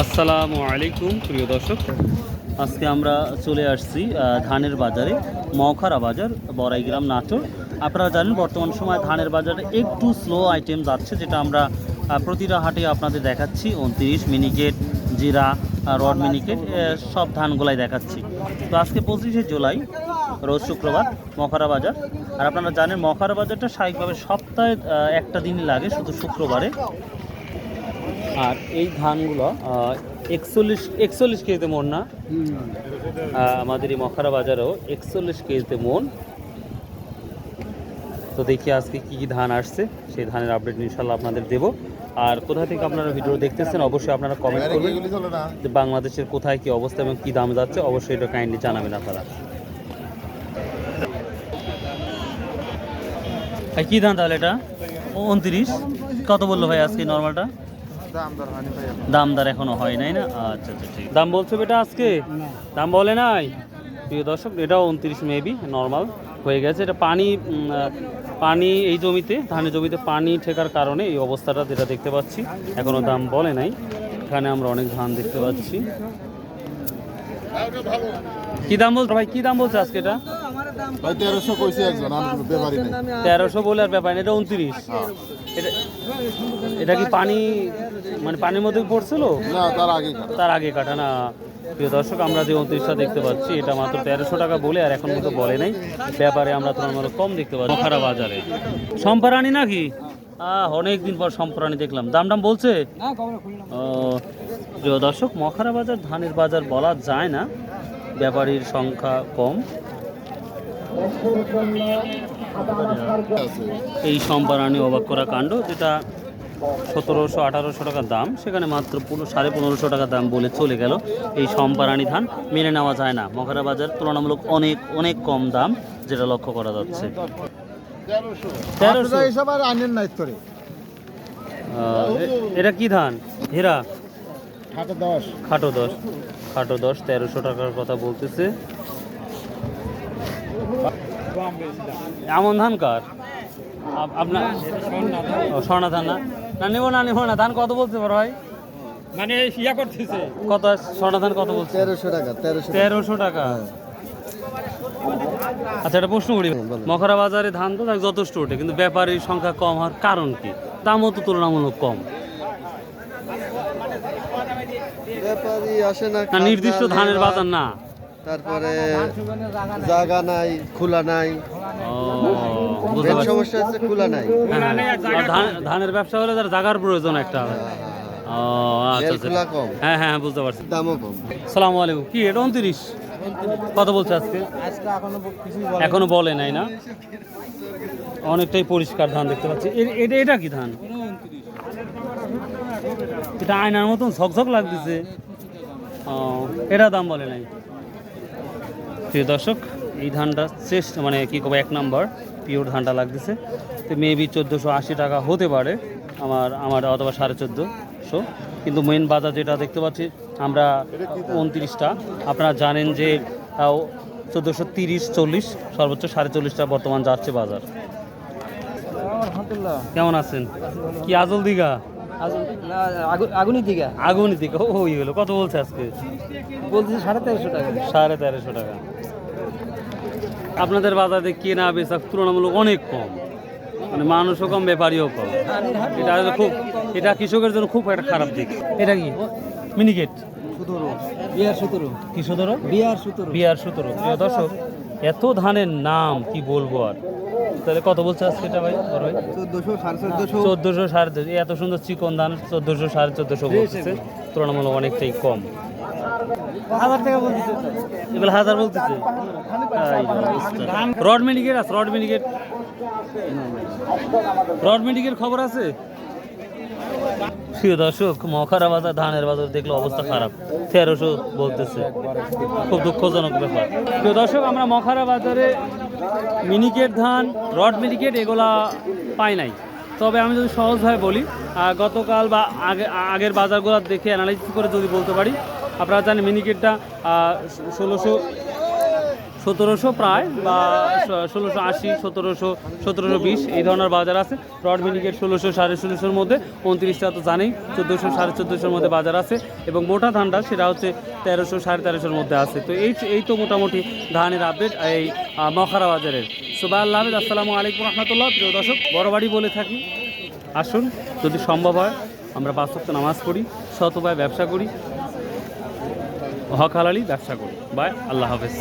আসসালামু আলাইকুম, প্রিয় দর্শক। আজকে আমরা চলে আসছি ধানের বাজারে মখারা বাজার, বড়াইগ্রাম নাটোর। আপনারা জানেন, বর্তমান সময় ধানের বাজারে একটু স্লো আইটেম যাচ্ছে, যেটা আমরা প্রতিটা হাটে আপনাদের দেখাচ্ছি। উনত্রিশ মিনিকেট, জিরা রড মিনিকেট সব ধানগুলাই দেখাচ্ছি। তো আজকে পঁচিশে জুলাই, রোজ শুক্রবার মখারা বাজার। আর আপনারা জানেন মখারা বাজারটা স্বাভাবিকভাবে সপ্তাহে একটা দিনই লাগে, শুধু শুক্রবারে। আর এই ধানগুলো একচল্লিশ একচল্লিশ কেজিতে মন না। আমাদের এই মখারা বাজারেও একচল্লিশ কেজিতে মন। তো দেখি আজকে কি কি ধান আসছে সেই ধানের আপডেট ইনশাল্লাহ আপনাদের দেবো। আর কোথা থেকে আপনারা ভিডিও দেখতেছেন অবশ্যই আপনারা কমেন্ট করবেন। যে বাংলাদেশের কোথায় কি অবস্থা এবং কি দাম যাচ্ছে অবশ্যই এটা কাইন্ডলি জানাবেন আপনারা। কি ধান তাহলে এটা? উনত্রিশ। কত বলল ভাই আজকে নর্মালটা দামদার এখনও। হয় নাই না? আচ্ছা আচ্ছা ঠিক দাম বলছো বেটা আজকে? দাম বলে নাই? প্রিয় দর্শক এটাও উনত্রিশ মেবি নর্মাল হয়ে গেছে। এটা পানি পানি এই জমিতে ধানের জমিতে পানি ঠেকার কারণে এই অবস্থাটা যেটা দেখতে পাচ্ছি এখনও দাম বলে নাই। এখানে আমরা অনেক ধান দেখতে পাচ্ছি। কি দাম বলছো ভাই কি দাম বলছো আজকে এটা? ভাই তেরোশো কইছে একজন আমি ব্যাপারই নেই। তেরোশো বলে আর ব্যাপার না, এটা উনত্রিশ। এটা এটা কি পানি মানে পানির মধ্যে পড়ছিল? না তার আগে কাটা। তার আগে কাটা না। প্রিয় দর্শক আমরা যে উনত্রিশটা দেখতে পাচ্ছি এটা মাত্র তেরোশো টাকা বলে আর এখন মতো বলে নাই। ব্যাপারে আমরা তুলনামূলক কম দেখতে পাচ্ছি। খারাপ বাজারে। সম্পারানি নাকি? আহ অনেক দিন পর সম্পারানি দেখলাম। দাম দাম বলছে ও প্রিয় দর্শক মখারা বাজার ধানের বাজার বলা যায় না। ব্যাপারীর সংখ্যা কম। এই সম্পারানি অবাক করা কাণ্ড যেটা সতেরোশো আঠারোশো টাকা দাম সেখানে মাত্র পুরো সাড়ে পনেরোশো টাকা দাম বলে চলে গেল এই সম্পারানি ধান। মেনে নেওয়া যায় না। মখারা বাজার তুলনামূলক অনেক অনেক কম দাম যেটা লক্ষ্য করা যাচ্ছে। এটা কি ধান? হীরা হাতে দশ। খাটো দশ। খাটো দশ তেরোশো টাকার কথা বলতেছে। এমন ধান কার? আপনার স্বর্ণা ধান না? না নেব না নেব না। ধান কত বলতে পারো ভাই? মানে ইয়া করতেছে। কত স্বর্ণা ধান কত বলছে? তেরোশো টাকা তেরোশো তেরোশো টাকা। আচ্ছা এটা প্রশ্ন করি। মখরা বাজারে ধান তো যথেষ্ট ওঠে কিন্তু ব্যাপারীর সংখ্যা কম হওয়ার কারণ কি? দামও তো তুলনামূলক কম। ব্যাপারই আসে না না নির্দিষ্ট ধানের বাজার না। তারপরে জায়গা নাই খোলা নাই। মেন সমস্যা হচ্ছে খোলা নাই। হ্যাঁ, ধানের ব্যবসা হলে তার জাগার প্রয়োজন একটা আচ্ছা আচ্ছা। হ্যাঁ হ্যাঁ বুঝতে পারছি। দামও কম। সালাম আলাইকুম। কি এটা উনত্রিশ? কত বলছে আজকে? এখনও বলে নাই না? অনেকটাই পরিষ্কার ধান দেখতে পাচ্ছি। এটা এটা কি ধান? এটা আয়নার মতন ঝকঝক লাগতেছে। ও এটা দাম বলে নাই। প্রিয় দর্শক এই ধানটা শ্রেষ্ঠ মানে কি করব এক নম্বর পিওর ধানটা লাগতেছে। তো মেবি চোদ্দোশো আশি টাকা হতে পারে আমার আমার অথবা সাড়ে চোদ্দোশো। কিন্তু মেন বাজার যেটা দেখতে পাচ্ছি আমরা উনত্রিশটা। আপনারা জানেন যে চোদ্দোশো তিরিশ চল্লিশ সর্বোচ্চ সাড়ে চল্লিশটা বর্তমান যাচ্ছে বাজার। কেমন আছেন? কি আজল দিঘা? আগুনের দিকে আগুনি দিঘা ও ওই হলো কত বলছে আজকে? বলতেছে সাড়ে তেরোশো টাকা। সাড়ে তেরোশো টাকা। আপনাদের বাজারে কেনা বেচা তুলনামূলক অনেক কম। মানে মানুষও কম ব্যাপারীও কম। এটা খুব এটা কৃষকের জন্য খুব একটা খারাপ দিক। এটা কি? মিনিকেট? সতেরো। বিয়ার সতেরো। কি সতেরো? বিয়ার সতেরো। প্রিয় দর্শক এত ধানের নাম কি বলব আর? তাহলে কত বলছে আজকে এটা ভাই? বড় ভাই? চোদ্দোশো সাড়ে চোদ্দোশো। চোদ্দোশো সাড়ে চোদ্দোশো। এত সুন্দর চিকন ধান চোদ্দোশো সাড়ে চোদ্দোশো বলতেছে। তুলনামূলক অনেকটাই কম। হাজার টাকা বলতেছে। এগুলো হাজার বলতেছে। রড মিনিকেট আছে, রড মিনিকেট রড মিনিকের খবর আছে? প্রিয় দর্শক, মখারা বাজার, ধানের বাজার দেখলে অবস্থা খারাপ। তেরোশো বলতেছে। খুব দুঃখজনক ব্যাপার। প্রিয় দর্শক, আমরা মখারা বাজারে মিনিকেট ধান, রড মিনিকেট এগুলা পাই নাই। তবে আমি যদি সহজভাবে বলি গতকাল বা আগে আগের বাজারগুলো দেখে অ্যানালাইসিস করে যদি বলতে পারি আপনারা জানেন মিনিকেটটা ষোলোশো, সতেরোশো প্রায় বা ষোলোশো আশি, সতেরোশো সতেরোশো বিশ, এই ধরনের বাজার আছে। রড মিনিকেট ষোলোশো সাড়ে ষোলোশোর মধ্যে, উনত্রিশটা তো জানেই, চোদ্দোশো সাড়ে চোদ্দোশোর মধ্যে বাজার আছে এবং মোটা ধানটা সেটা হচ্ছে তেরোশো সাড়ে তেরোশোর মধ্যে আছে। তো এই এই তো মোটামুটি ধানের আপডেট এই মখারা বাজারের। সুবাহ আল্লাহ হাফিজ, আসসালামু আলাইকুম রহমতুল্লাহ, প্রিয় দর্শক। বড় বাড়ি বলে থাকি। আসুন, যদি সম্ভব হয়, আমরা সপ্তাহ নামাজ পড়ি শতভাবে ব্যবসা করি হক হালালি ব্যবসা করি। বাই আল্লাহ হাফেজ।